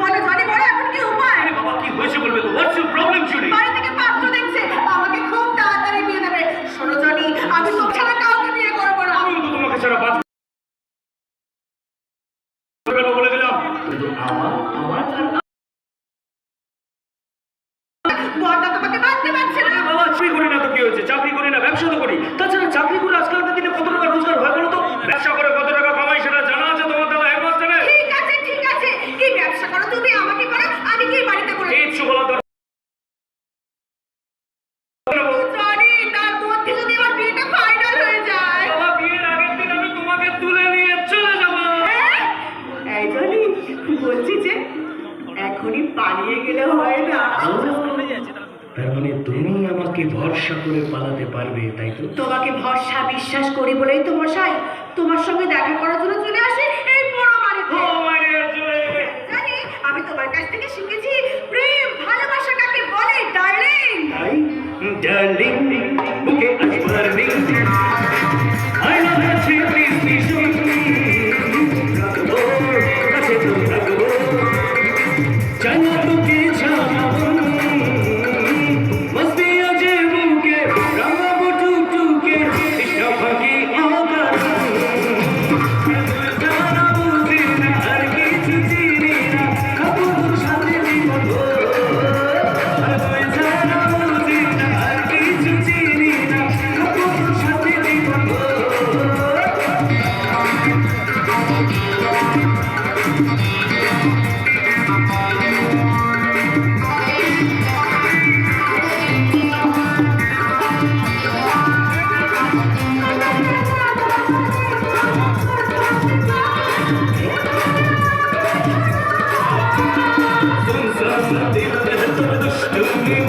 বলো জনি বড় এখন কি উপায়? আরে বাবা কি হয়েছে বলবে তো? হোয়াটস ইউর প্রবলেম চুরি বাড়ি থেকে পাত্র দেখছে আমাকে খুব তাড়াতাড়ি বিয়ে দেবে। শোনো জনি আমি তোর ছাড়া কাউকে বিয়ে করব না। আমিও তো তোমাকে ছাড়া বাঁচব। বলে দিলাম। আমার আমার বড়টা তোমাকে বাঁচতে পারছে না। বাবা চাকরি করি না তো কি হয়েছে? চাকরি করি না ব্যবসা তো করি। তাছাড়া চাকরি করে আজকালকার এখনই পালিয়ে গেলে হয় না। তার মানে তুমি আমাকে ভরসা করে পালাতে পারবে তাই তো? তোমাকে ভরসা বিশ্বাস করি বলেই তো মশাই। তোমার সঙ্গে দেখা করার জন্য চলে আসে এই বড় বাড়িতে। জানি আমি তোমার কাছ থেকে শিখেছি প্রেম ভালোবাসা কাকে বলে darling darling I love you जन्नत की छाया दुष्ट